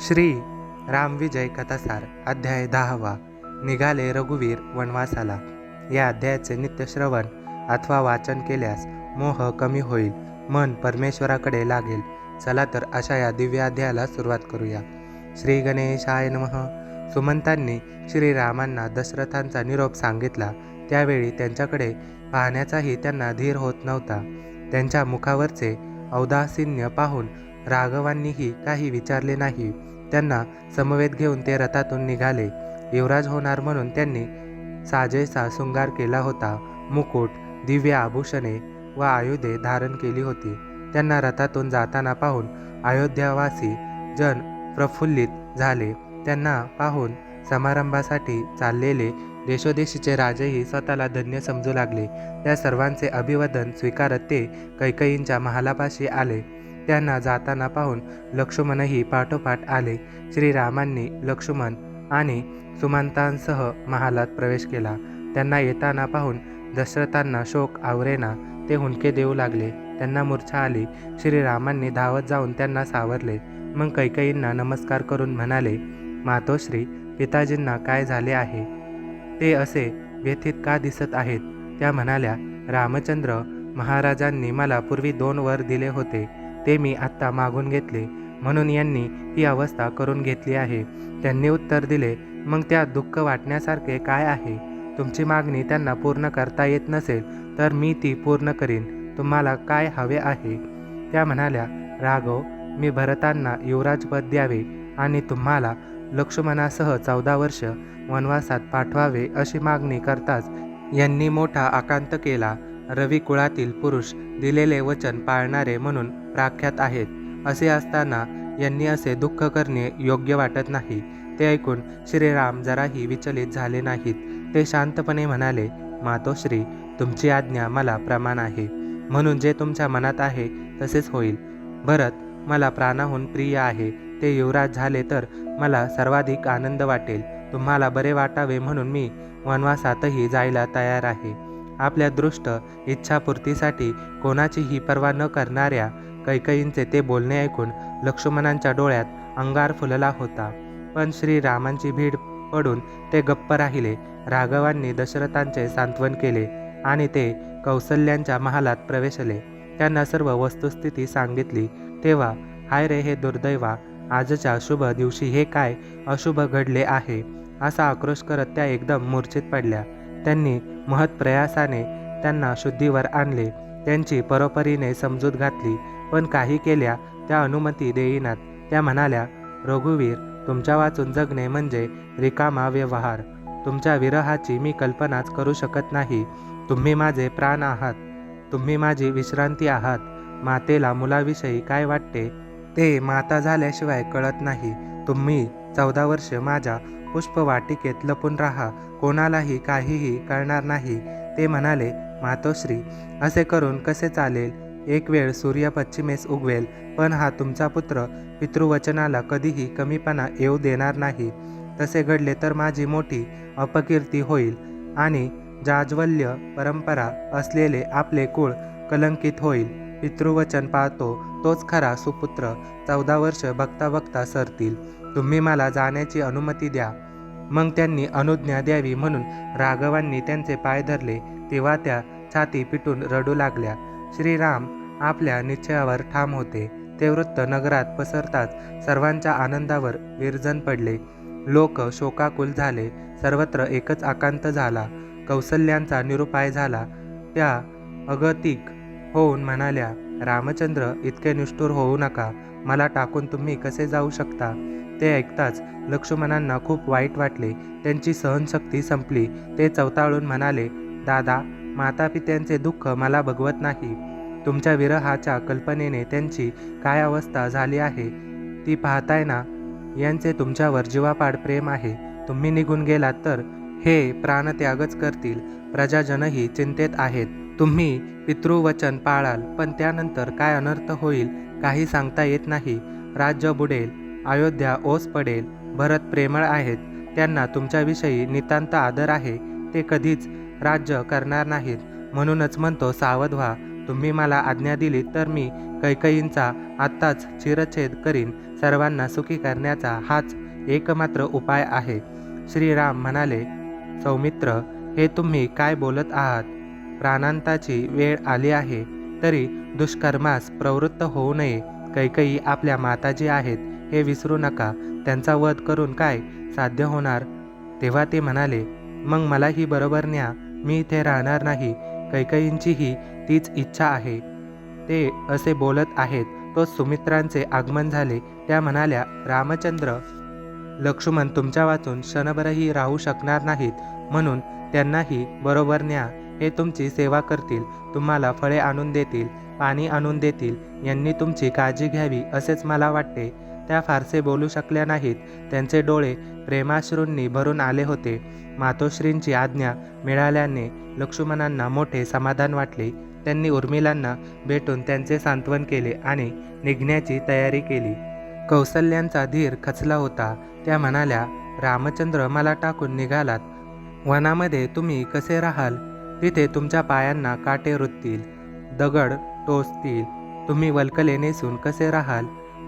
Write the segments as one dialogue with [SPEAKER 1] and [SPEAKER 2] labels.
[SPEAKER 1] श्री रामविजय कथासार अध्याय दहावा निघाले रघुवीर वनवासाला. या अध्यायाचे नित्यश्रवण अथवा वाचन केल्यास मोह कमी होईल मन परमेश्वराकडे लागेल. चला तर अशा या दिव्य अध्यायाला सुरुवात करूया. श्री गणेशाय नमः. सुमंतांनी श्रीरामांना दशरथांचा निरोप सांगितला. त्यावेळी त्यांच्याकडे पाहण्याचाही त्यांना धीर होत नव्हता. त्यांच्या मुखावरचे औदासीन्य पाहून राघवांनीही काही विचारले नाही. त्यांना समवेत घेऊन ते रथातून निघाले. युवराज होणार म्हणून त्यांनी साजेसा शृंगार केला होता. मुकुट दिव्य आभूषणे व आयुधे धारण केली होती. त्यांना रथातून जाताना पाहून अयोध्यावासी जन प्रफुल्लित झाले. त्यांना पाहून समारंभासाठी चाललेले देशोदेशीचे राजेही स्वतःला धन्य समजू लागले. त्या सर्वांचे अभिवादन स्वीकारत ते कैकईंच्या महालापाशी आले. त्यांना जाताना पाहून लक्ष्मणही पाठोपाठ आले. श्रीरामांनी लक्ष्मण आणि सुमंतांसह महालात प्रवेश केला. त्यांना येताना पाहून दशरथांना शोक आवरेना ते हुंडके देऊ लागले. त्यांना मूर्छा आली. श्रीरामांनी धावत जाऊन त्यांना सावरले. मग कैकईंना नमस्कार करून म्हणाले मातोश्री पिताजींना काय झाले आहे? ते असे व्यथित का दिसत आहेत? त्या म्हणाल्या रामचंद्र महाराजांनी मला पूर्वी दोन वर दिले होते. ते मी आत्ता मागून घेतले. म्हणून यांनी ही अवस्था करून घेतली आहे. त्यांनी उत्तर दिले मग त्यात दुःख वाटण्यासारखे काय आहे? तुमची मागणी त्यांना पूर्ण करता येत नसेल तर मी ती पूर्ण करीन. तुम्हाला काय हवे आहे? त्या म्हणाल्या राघव मी भरतांना युवराजपद द्यावे आणि तुम्हाला लक्ष्मणासह चौदा वर्ष वनवासात पाठवावे अशी मागणी करताच यांनी मोठा आकांत केला. रवी कुळातील पुरुष दिलेले वचन पाळणारे म्हणून प्राख्यात आहेत. असे असताना यांनी असे दुःख करणे योग्य वाटत नाही. ते ऐकून श्रीराम जराही विचलित झाले नाहीत. ते शांतपणे म्हणाले मातोश्री तुमची आज्ञा मला प्रमाण आहे. म्हणून जे तुमच्या मनात आहे तसेच होईल. भरत मला प्राणाहून प्रिय आहे. ते युवराज झाले तर मला सर्वाधिक आनंद वाटेल. तुम्हाला बरे वाटावे म्हणून मी वनवासातही जायला तयार आहे. आपल्या दृष्ट इच्छापूर्तीसाठी कोणाचीही पर्वा न करणाऱ्या कैकईंचे ते बोलणे ऐकून लक्ष्मणांच्या डोळ्यात अंगार फुलला होता. पण श्रीरामांची भीड पडून ते गप्प राहिले. राघवांनी दशरथांचे सांत्वन केले आणि ते कौसल्यांच्या महालात प्रवेशले. त्यांना सर्व वस्तुस्थिती सांगितली. तेव्हा हाय रे हे दुर्दैवा आजच्या शुभ दिवशी हे काय अशुभ घडले आहे? असा आक्रोश करत त्या एकदम मूर्छित पडल्या. त्यांनी महत्प्रयासाने त्यांना शुद्धीवर आणले. त्यांची परोपरीने समजूत घातली पण काही केल्या त्या अनुमती देईनात. त्या म्हणाल्या रघुवीर तुमच्या वाचून जगणे म्हणजे रिकामा व्यवहार. तुमच्या विरहाची मी कल्पनाच करू शकत नाही. तुम्ही माझे प्राण आहात. तुम्ही माझी विश्रांती आहात. मातेला मुलाविषयी काय वाटते? ते माता झाल्याशिवाय कळत नाही. तुम्ही चौदा वर्ष माझ्या पुष्पवाटिकेत लपून राहा. कोणालाही काहीही कळणार नाही. ते म्हणाले मातोश्री असे करून कसे चालेल? एक वेळ सूर्य पश्चिमेस उगवेल पण हा तुमचा पुत्र पितृवचनाला कधीही कमीपणा येऊ देणार नाही. तसे घडले तर माझी मोठी अपकीर्ती होईल आणि जाज्वल्य परंपरा असलेले आपले कुळ कलंकित होईल. पितृवचन पाहतो तोच खरा सुपुत्र चौदा वर्ष बघता बघता सरतील. तुम्ही मला जाण्याची अनुमती द्या. मग त्यांनी अनुज्ञा द्यावी म्हणून राघवांनी त्यांचे पाय धरले. तेव्हा त्या छाती पिटून रडू लागल्या. श्रीराम आपल्या निश्चयावर ठाम होते. ते वृत्त नगरात पसरताच सर्वांच्या आनंदावर विरजन पडले. लोक शोकाकुल झाले. सर्वत्र एकच आकांत झाला. कौसल्यांचा निरुपाय झाला. त्या अगतिक होऊन म्हणाल्या रामचंद्र इतके निष्ठुर होऊ नका. मला टाकून तुम्ही कसे जाऊ शकता? ते ऐकताच लक्ष्मणांना खूप वाईट वाटले. त्यांची सहनशक्ती संपली. ते चवताळून म्हणाले दादा माता पित्यांचे दुःख मला भगवत नाही. तुमच्या विरहाच्या कल्पनेने त्यांची काय अवस्था झाली आहे? ती पाहताय ना? यांचे तुमच्यावर जीवापाड प्रेम आहे. तुम्ही निघून गेलात तर हे प्राणत्यागच करतील. प्रजाजनही चिंतेत आहेत. तुम्ही पितृवचन पाळाल पण त्यानंतर काय अनर्थ होईल काही सांगता येत नाही. राज्य बुडेल अयोध्या ओस पडेल भरत प्रेमळ आहेत. त्यांना तुमच्याविषयी नितांत आदर आहे. ते कधीच राज्य करणार नाहीत. म्हणूनच म्हणतो सावध व्हा. तुम्ही मला आज्ञा दिली तर मी कैकईंचा आत्ताच चिरच्छेद करीन. सर्वांना सुखी करण्याचा हाच एकमात्र उपाय आहे. श्रीराम म्हणाले सौमित्र हे तुम्ही काय बोलत आहात? प्राणांताची वेळ आली आहे. तरी दुष्कर्मास प्रवृत्त होऊ नये. कैकई आपल्या माताजी आहेत. हे विसरू नका. त्यांचा वध करून काय साध्य होणार? तेव्हा ते म्हणाले मग मलाही बरोबर न्या. मी इथे राहणार नाही. कैकईंचीही तीच इच्छा आहे. ते असे बोलत आहेत. तो सुमित्रांचे आगमन झाले. त्या म्हणाल्या रामचंद्र लक्ष्मण तुमच्या वाचून क्षणभरही राहू शकणार नाहीत. म्हणून त्यांनाही बरोबर न्या. हे तुमची सेवा करतील. तुम्हाला फळे आणून देतील. पाणी आणून देतील. यांनी तुमची काळजी घ्यावी असेच मला वाटते. त्या फारसे बोलू शकल्या नाहीत. त्यांचे डोळे प्रेमाश्रूंनी भरून आले होते. मातोश्रींची आज्ञा मिळाल्याने लक्ष्मणांना मोठे समाधान वाटले. त्यांनी उर्मिलांना भेटून त्यांचे सांत्वन केले आणि निघण्याची तयारी केली. कौसल्यांचा धीर खचला होता. त्या म्हणाल्या रामचंद्र मला टाकून निघालात. वनामध्ये तुम्ही कसे राहाल? तिथे तुमच्या पायांना काटे रुततील. दगड टोचतील. तुम्ही वल्कले नेसून कसे राहाल?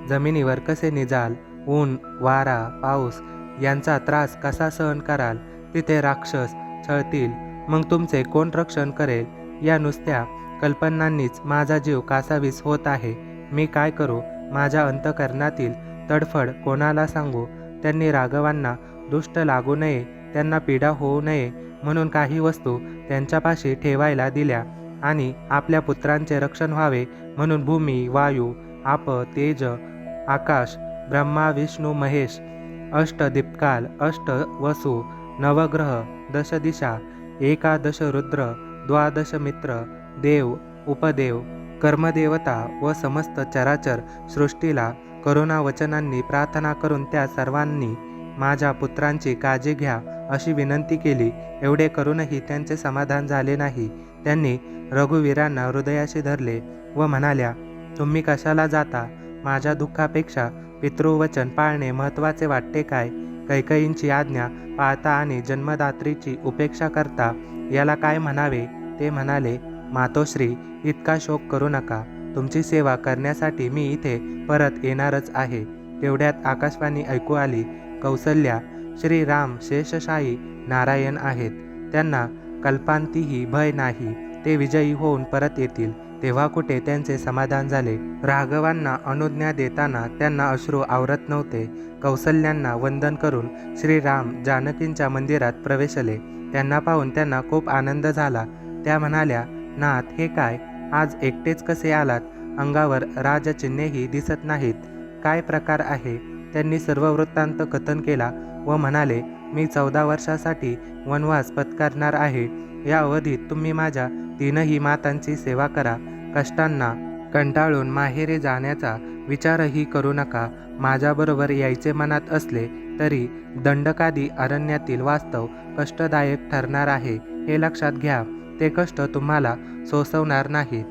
[SPEAKER 1] जमिनीवर कसे निजाल ऊन वारा पाऊस यांचा त्रास कसा सहन कराल तिथे राक्षस छळतील. मग तुमचे कोण रक्षण करेल? या नुसत्या कल्पनांनीच माझा जीव कासावीस होत आहे. मी काय करू? माझ्या अंतकरणातील तडफड कोणाला सांगू? त्यांनी राघवांना दुष्ट लागू नये त्यांना पीडा होऊ नये म्हणून काही वस्तू त्यांच्यापाशी ठेवायला दिल्या आणि आपल्या पुत्रांचे रक्षण व्हावे म्हणून भूमी वायू आप तेज आकाश ब्रह्मा विष्णू महेश अष्टदीपकाल अष्ट वसु नवग्रह दशदिशा एकादश रुद्र द्वादश मित्र देव उपदेव कर्मदेवता व समस्त चराचर सृष्टीला करुणा वचनांनी प्रार्थना करून त्या सर्वांनी माझ्या पुत्रांची काळजी घ्या अशी विनंती केली. एवढे करूनही त्यांचे समाधान झाले नाही. त्यांनी रघुवीरांना हृदयाशी धरले व म्हणाल्या तुम्ही कशाला जाता? माझ्या दुःखापेक्षा पितृवचन पाळणे महत्त्वाचे वाटते काय? कैकईंची आज्ञा पाळता आणि जन्मदात्रीची उपेक्षा करता याला काय म्हणावे? ते म्हणाले मातोश्री इतका शोक करू नका. तुमची सेवा करण्यासाठी मी इथे परत येणारच आहे. तेवढ्यात आकाशवाणी ऐकू आली कौसल्या श्रीराम शेषशाही नारायण आहेत. त्यांना कल्पांतीही भय नाही. ते विजयी होऊन परत येतील. तेव्हा कुठे त्यांचे समाधान झाले. राघवांना अनुज्ञा देताना त्यांना अश्रू आवरत नव्हते. कौसल्यांना वंदन करून श्रीराम जानकींच्या मंदिरात प्रवेशले. त्यांना पाहून त्यांना खूप आनंद झाला. त्या म्हणाल्या नाथ हे काय? आज एकटेच कसे आलात? अंगावर राजचिन्हेही दिसत नाहीत. काय प्रकार आहे? त्यांनी सर्व वृत्तांत कथन केला व म्हणाले मी चौदा वर्षासाठी वनवास पत्करणार आहे. या अवधीत तुम्ही माझ्या तीनही मातांची सेवा करा. कष्टांना कंटाळून माहेरे जाण्याचा विचारही करू नका. माझ्याबरोबर यायचे मनात असले तरी दंडकादी अरण्यातील वास्तव कष्टदायक ठरणार आहे. हे लक्षात घ्या ते कष्ट तुम्हाला सोसवणार नाहीत.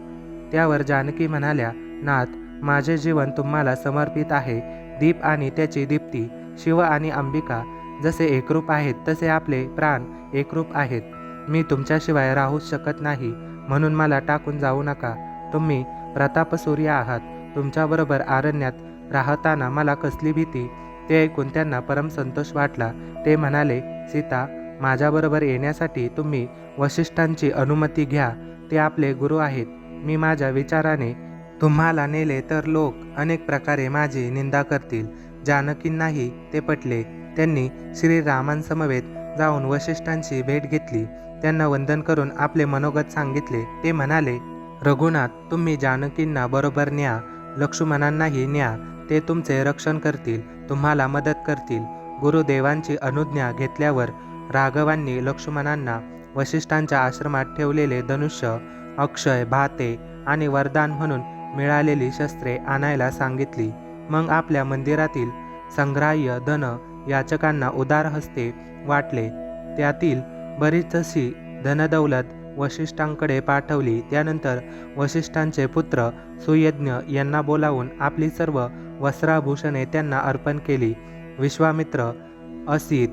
[SPEAKER 1] त्यावर जानकी म्हणाल्या नाथ माझे जीवन तुम्हाला समर्पित आहे. दीप आणि त्याची दीप्ती शिव आणि अंबिका जसे एकरूप आहेत तसे आपले प्राण एकरूप आहेत. मी तुमच्याशिवाय राहूच शकत नाही म्हणून मला टाकून जाऊ नका. तुम्ही प्रतापसूर्य आहात. तुमच्याबरोबर आरण्यात राहताना मला कसली भीती? ते ऐकून त्यांना परम संतोष वाटला. ते म्हणाले सीता माझ्याबरोबर येण्यासाठी तुम्ही वशिष्ठांची अनुमती घ्या. ते आपले गुरु आहेत. मी माझ्या विचाराने तुम्हाला नेले तर लोक अनेक प्रकारे माझी निंदा करतील. जानकींनाही ते पटले. त्यांनी श्रीरामांसमवेत जाऊन वशिष्ठांची भेट घेतली. त्यांना वंदन करून आपले मनोगत सांगितले. ते म्हणाले रघुनाथ तुम्ही जानकींना बरोबर न्या लक्ष्मणांनाही न्या. ते तुमचे रक्षण करतील तुम्हाला मदत करतील. गुरुदेवांची अनुज्ञा घेतल्यावर राघवांनी लक्ष्मणांना वशिष्ठांच्या आश्रमात ठेवलेले धनुष्य अक्षय भाते आणि वरदान म्हणून मिळालेली शस्त्रे आणायला सांगितली. मग आपल्या मंदिरातील संग्राह्य धन याचकांना उदार हस्ते वाटले. त्यातील बरीचशी धनदौलत वशिष्ठांकडे पाठवली. त्यानंतर वशिष्ठांचे पुत्र सुयज्ञ यांना बोलावून आपली सर्व वस्त्राभूषणे त्यांना अर्पण केली. विश्वामित्र असित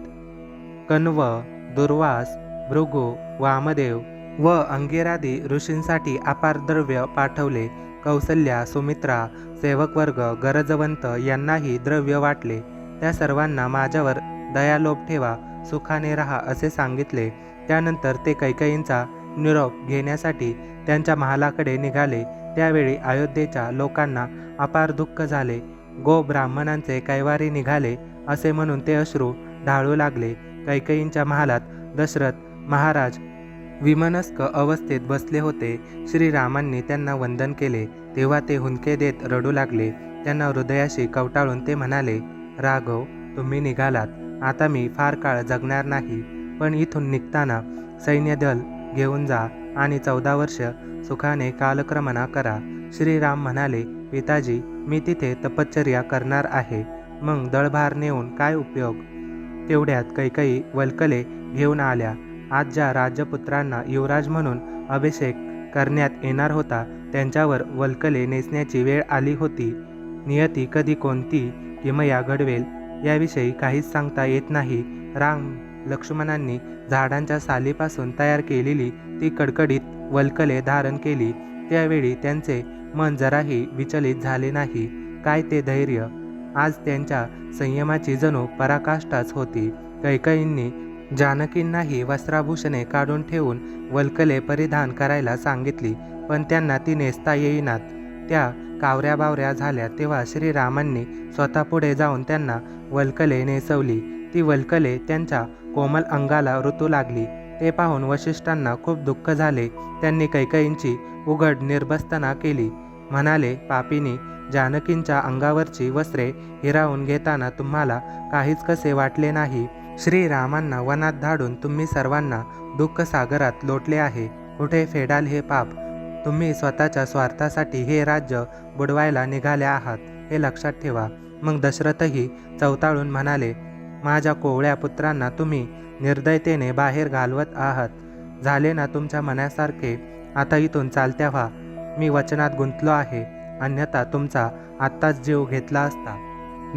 [SPEAKER 1] कण्व दुर्वास भृगु वामदेव व अंगिरादी ऋषींसाठी अपार द्रव्य पाठवले. कौसल्या सुमित्रा सेवकवर्ग गरजवंत यांनाही द्रव्य वाटले. त्या सर्वांना माझ्यावर दयालोभ ठेवा सुखाने राहा असे सांगितले. त्यानंतर ते कैकईंचा निरोप घेण्यासाठी त्यांच्या महालाकडे निघाले. त्यावेळी अयोध्येच्या लोकांना अपार दुःख झाले. गो ब्राह्मणांचे कैवारी निघाले असे म्हणून ते अश्रू ढाळू लागले. कैकईंच्या महालात दशरथ महाराज विमनस्क अवस्थेत बसले होते. श्रीरामांनी त्यांना वंदन केले. तेव्हा ते हुंदके देत रडू लागले. त्यांना हृदयाशी कवटाळून ते म्हणाले राघव तुम्ही निघालात. आता मी फार काळ जगणार नाही पण इथून निघताना सैन्यदल घेऊन जा आणि चौदा वर्ष सुखाने कालक्रमणा करा. श्रीराम म्हणाले पिताजी मी तिथे तपश्चर्या करणार आहे. मग दळभार नेऊन काय उपयोग? तेवढ्यात कैकई वल्कले घेऊन आल्या. आज ज्या राजपुत्रांना युवराज म्हणून अभिषेक करण्यात येणार होता त्यांच्यावर वल्कले नेसण्याची वेळ आली होती. नियती कधी कोणती हिमया घडवेल याविषयी काहीच सांगता येत नाही. राम लक्ष्मणांनी झाडांच्या सालीपासून तयार केलेली ती कडकडीत वल्कले धारण केली. त्यावेळी त्यांचे मन जराही विचलित झाले नाही. काय ते धैर्य? आज त्यांच्या संयमाची जणू पराकाष्ठाच होती. कैकईंनी जानकींनाही वस्त्राभूषणे काढून ठेवून वल्कले परिधान करायला सांगितली पण त्यांना ती नेसता येईनात. त्या कावऱ्या बावऱ्या झाल्या तेव्हा श्रीरामांनी स्वतः पुढे जाऊन त्यांना वल्कले नेसवली. ती वल्कले त्यांच्या कोमल अंगाला ऋतू लागली. ते पाहून वशिष्ठांना खूप दुःख झाले. त्यांनी कैकईंची उघड निर्बस्तना केली. म्हणाले पापीनी जानकींच्या अंगावरची वस्त्रे हिरावून घेताना तुम्हाला काहीच कसे वाटले नाही. श्रीरामांना वनात धाडून तुम्ही सर्वांना दुःख सागरात लोटले आहे. कुठे फेडाल हे पाप. तुम्ही स्वतःच्या स्वार्थासाठी हे राज्य बुडवायला निघाले आहात हे लक्षात ठेवा. मग दशरथही चवताळून म्हणाले माझ्या कोवळ्या पुत्रांना तुम्ही निर्दयतेने बाहेर घालवत आहात. झाले ना तुमच्या मनासारखे? आता इथून चालत्या व्हा. मी वचनात गुंतलो आहे अन्यथा तुमचा आत्ताच जीव घेतला असता.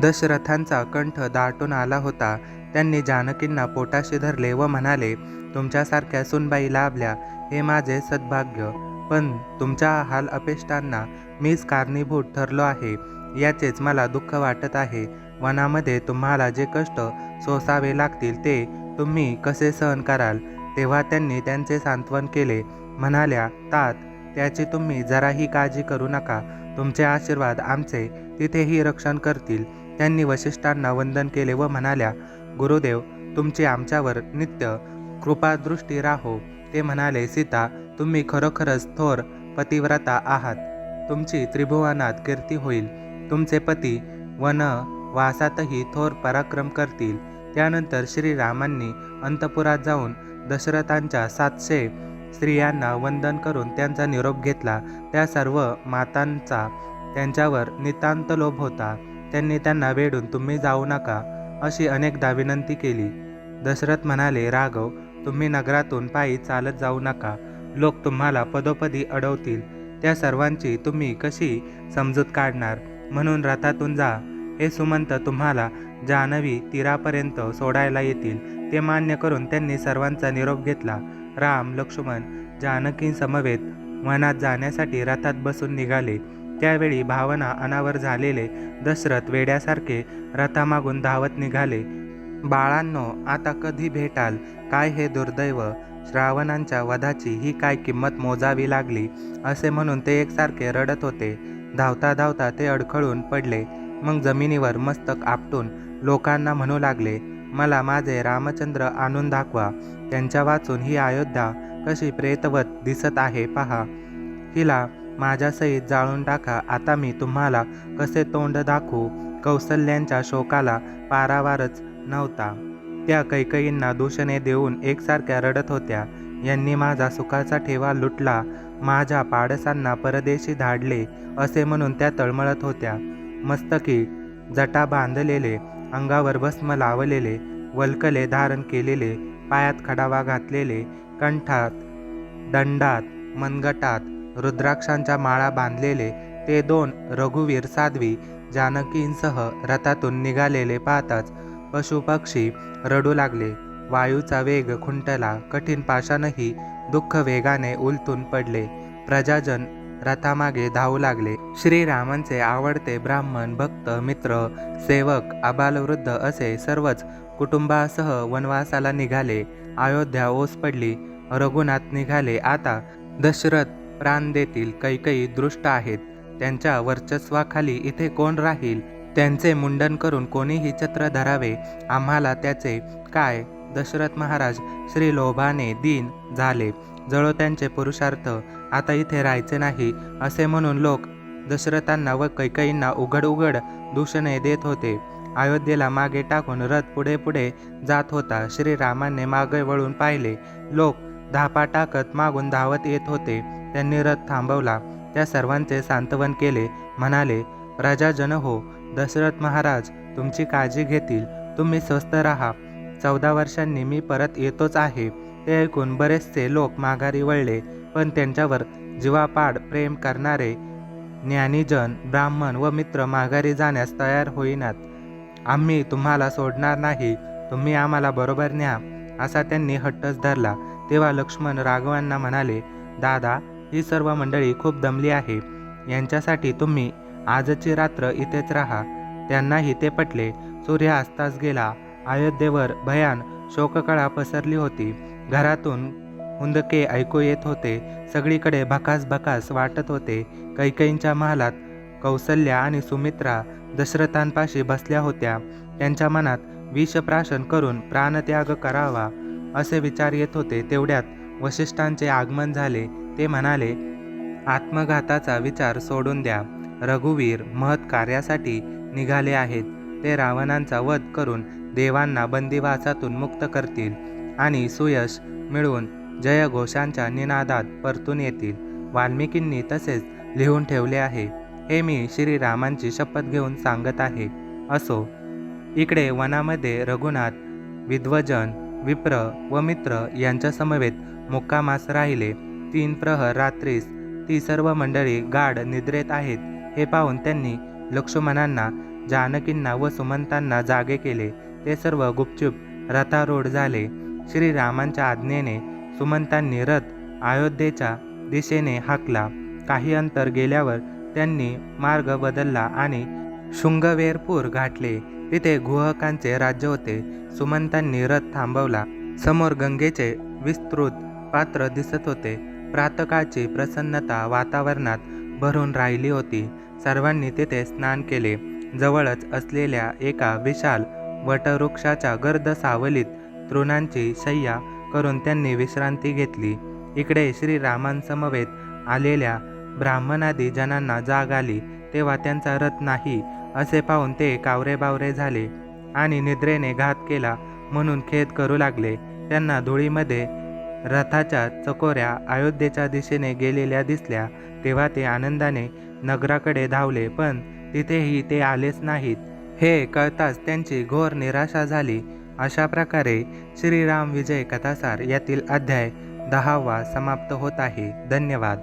[SPEAKER 1] दशरथांचा कंठ दाटून आला होता. त्यांनी जानकींना पोटाशी धरले व म्हणाले तुमच्यासारख्या सुनबाई लाभल्या हे माझे सद्भाग्य. पण तुमच्या हाल अपेष्टांना मीच कारणीभूत ठरलो आहे याचेच मला दुःख वाटत आहे. वनामध्ये तुम्हाला जे कष्ट सोसावे लागतील ते तुम्ही कसे सहन कराल? तेव्हा त्यांनी त्यांचे सांत्वन केले. म्हणाल्या तात त्याची तुम्ही जराही काळजी करू नका. तुमचे आशीर्वाद आमचे तिथेही रक्षण करतील. त्यांनी वशिष्ठांना वंदन केले व म्हणाल्या गुरुदेव तुमची आमच्यावर नित्य कृपादृष्टी राहो. ते म्हणाले सीता तुम्ही खरोखरच थोर पतिव्रता आहात. तुमची त्रिभुवनात कीर्ती होईल. तुमचे पती वन वासातही थोर पराक्रम करतील. त्यानंतर श्रीरामांनी अंतपुरात जाऊन दशरथांच्या सातशे स्त्रियांना वंदन करून त्यांचा निरोप घेतला. त्या सर्व मातांचा त्यांच्यावर नितांत लोभ होता. त्यांनी त्यांना वेडून तुम्ही जाऊ नका अशी अनेकदा विनंती केली. दशरथ म्हणाले राघव तुम्ही नगरातून पायी चालत जाऊ नका. लोक तुम्हाला पदोपदी अडवतील. त्या सर्वांची तुम्ही कशी समजूत काढणार? म्हणून रथातून जा. हे सुमंत तुम्हाला जान्हवी तीरापर्यंत सोडायला येतील. ते मान्य करून त्यांनी सर्वांचा निरोप घेतला. राम लक्ष्मण जानकीसमवेत वनात जाण्यासाठी रथात बसून निघाले. त्यावेळी भावना अनावर झालेले दशरथ वेड्यासारखे रथामागून धावत निघाले. बाळांनो आता कधी भेटाल? काय हे दुर्दैव? श्रावणांच्या वधाची ही काय किंमत मोजावी लागली? असे म्हणून ते एकसारखे रडत होते. धावता धावता ते अडखळून पडले. मग जमिनीवर मस्तक आपटून लोकांना म्हणू लागले मला माझे रामचंद्र आणून दाखवा. त्यांच्या वाचून ही अयोध्या कशी प्रेतवत दिसत आहे पहा. हिला माझ्यासहित जाळून टाका. आता मी तुम्हाला कसे तोंड दाखवू? कौसल्यांच्या शोकाला पारावारच नव्हता. त्या कैकईंना दूषणे देऊन एकसारख्या रडत होत्या. यांनी माझा सुखाचा ठेवा लुटला. माझ्या पाडसांना परदेशी धाडले असे म्हणून त्या तळमळत होत्या. मस्तकी जटा बांधलेले अंगावर भस्म लावलेले वल्कले धारण केलेले पायात खडावा घातलेले कंठात दंडात मनगटात रुद्राक्षांच्या माळा बांधलेले ते दोन रघुवीर साध्वी जानकींसह रथातून निघालेले पाहताच पशुपक्षी रडू लागले. वायूचा वेग खुंटला. कठीण पाशानंही दुःख वेगाने उलटून पडले. प्रजाजन रथामागे धावू लागले. श्रीरामांचे आवडते ब्राह्मण भक्त मित्र सेवक आबालवृद्ध असे सर्वच कुटुंबासह वनवासाला निघाले. अयोध्या ओस पडली. रघुनाथ निघाले. आता दशरथ प्राण देतील कैकई दृष्ट आहेत. त्यांच्या वर्चस्वाखाली इथे कोण राहील? त्यांचे मुंडन करून कोणीही छत्र धरावे आम्हाला त्याचे काय? दशरथ महाराज श्री लोभाने दीन झाले. जळो त्यांचे पुरुषार्थ आता इथे राहायचे नाही असे म्हणून लोक दशरथांना व कैकईंना उघड उघड दूषणे देत होते. अयोध्येला मागे टाकून रथ पुढे पुढे जात होता. श्रीरामाने मागे वळून पाहिले. लोक धापा टाकत मागून धावत येत होते. त्यांनी रथ थांबवला. त्या सर्वांचे सांत्वन केले. म्हणाले प्रजाजन हो दशरथ महाराज तुमची काळजी घेतील. तुम्ही स्वस्थ राहा. चौदा वर्षांनी मी परत येतोच आहे. ते ऐकून बरेचसे लोक माघारी वळले पण त्यांच्यावर जीवापाड प्रेम करणारे ज्ञानीजन ब्राह्मण व मित्र माघारी जाण्यास तयार होईनात. आम्ही तुम्हाला सोडणार नाही. तुम्ही आम्हाला बरोबर न्या असा त्यांनी हट्टच धरला. तेव्हा लक्ष्मण राघवांना म्हणाले दादा ही सर्व मंडळी खूप दमली आहे. यांच्यासाठी तुम्ही आजची रात्र इथेच राहा. त्यांनाही ते पटले. सूर्य अस्तास गेला. अयोध्येवर भयान शोककळा पसरली होती. घरातून हुंदके ऐकू येत होते. सगळीकडे भकास भकास वाटत होते. कैकईंच्या महालात कौसल्या आणि सुमित्रा दशरथांपाशी बसल्या होत्या. त्यांच्या मनात विषप्राशन करून प्राणत्याग करावा असे विचार येत होते. तेवढ्यात वशिष्ठांचे आगमन झाले. ते म्हणाले आत्मघाताचा विचार सोडून द्या. रघुवीर महत् कार्यासाठी निघाले आहेत. ते रावणांचा वध करून देवांना बंदिवासातून मुक्त करतील आणि सुयश मिळवून जयघोषांच्या निनादात परतून येतील. वाल्मिकींनी तसेच लिहून ठेवले आहे हे मी श्रीरामांची शपथ घेऊन सांगत आहे. असो इकडे वनामध्ये रघुनाथ विद्वजन विप्र व मित्र यांच्यासमवेत मुक्कामास राहिले. तीन प्रहर रात्रीस ती सर्व मंडळी गाढ निद्रेत आहेत. हे पाहून त्यांनी लक्ष्मणांना जानकींना व सुमंतांना जागे केले. ते सर्व गुपचूप रथारूढ झाले. श्रीरामांच्या आज्ञेने सुमंतांनी रथ अयोध्येच्या दिशेने हाकला. काही अंतर गेल्यावर त्यांनी मार्ग बदलला आणि शुंगवेरपूर गाठले तिथे गुहकांचे राज्य होते. सुमंतांनी रथ थांबवला. समोर गंगेचे विस्तृत पात्र दिसत होते. प्रातकाची प्रसन्नता वातावरणात भरून राहिली होती. सर्वांनी तिथे स्नान केले. जवळच असलेल्या एका विशाल वटवृक्षाच्या गर्द सावलीत तृणांची शय्या करून त्यांनी विश्रांती घेतली. इकडे श्रीरामांसमवेत आलेल्या ब्राह्मणादी जनांना जाग आली तेव्हा त्यांचा रथ नाही असे पाहून ते कावरेबावरे झाले आणि निद्रेने घात केला म्हणून खेद करू लागले. त्यांना धुळीमध्ये रथाच्या चकोऱ्या अयोध्येच्या दिशेने गेलेल्या दिसल्या तेव्हा ते आनंदाने नगराकडे धावले पण तिथेही ते आलेच नाहीत. हे कळताच त्यांची घोर निराशा झाली. अशा प्रकारे श्रीराम विजय कथासार यातील अध्याय दहावा समाप्त होत आहे. धन्यवाद.